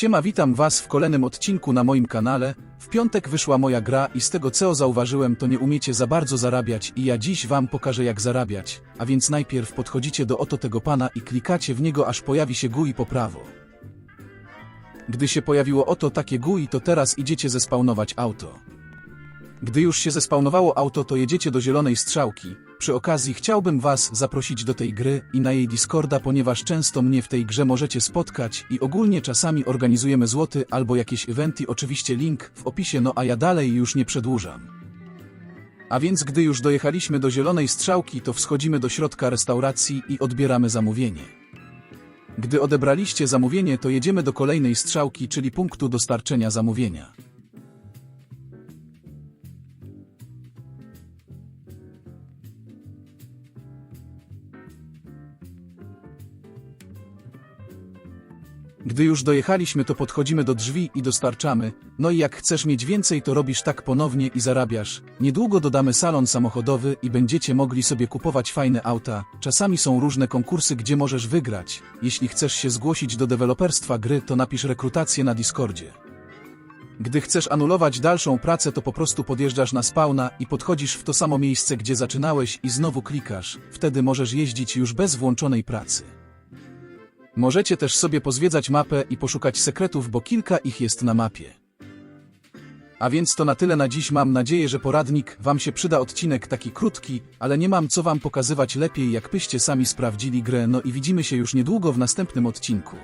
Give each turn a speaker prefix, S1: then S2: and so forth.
S1: Siema, witam was w kolejnym odcinku na moim kanale. W piątek wyszła moja gra i z tego co zauważyłem to nie umiecie za bardzo zarabiać i ja dziś wam pokażę jak zarabiać. A więc najpierw podchodzicie do oto tego pana i klikacie w niego aż pojawi się GUI po prawo. Gdy się pojawiło oto takie GUI to teraz idziecie zespawnować auto. Gdy już się zespawnowało auto, to jedziecie do zielonej strzałki. Przy okazji chciałbym Was zaprosić do tej gry i na jej Discorda, ponieważ często mnie w tej grze możecie spotkać i ogólnie czasami organizujemy złoty albo jakieś eventy, oczywiście link w opisie, no a ja dalej już nie przedłużam. A więc gdy już dojechaliśmy do zielonej strzałki, to wschodzimy do środka restauracji i odbieramy zamówienie. Gdy odebraliście zamówienie, to jedziemy do kolejnej strzałki, czyli punktu dostarczenia zamówienia. Gdy już dojechaliśmy, to podchodzimy do drzwi i dostarczamy. No i jak chcesz mieć więcej, to robisz tak ponownie i zarabiasz. Niedługo dodamy salon samochodowy i będziecie mogli sobie kupować fajne auta. Czasami są różne konkursy, gdzie możesz wygrać. Jeśli chcesz się zgłosić do deweloperstwa gry, to napisz rekrutację na Discordzie. Gdy chcesz anulować dalszą pracę, to po prostu podjeżdżasz na spawna i podchodzisz w to samo miejsce, gdzie zaczynałeś i znowu klikasz. Wtedy możesz jeździć już bez włączonej pracy. Możecie też sobie pozwiedzać mapę i poszukać sekretów, bo kilka ich jest na mapie. A więc to na tyle na dziś. Mam nadzieję, że poradnik Wam się przyda. Odcinek taki krótki, ale nie mam co Wam pokazywać lepiej, jak byście sami sprawdzili grę. No i widzimy się już niedługo w następnym odcinku.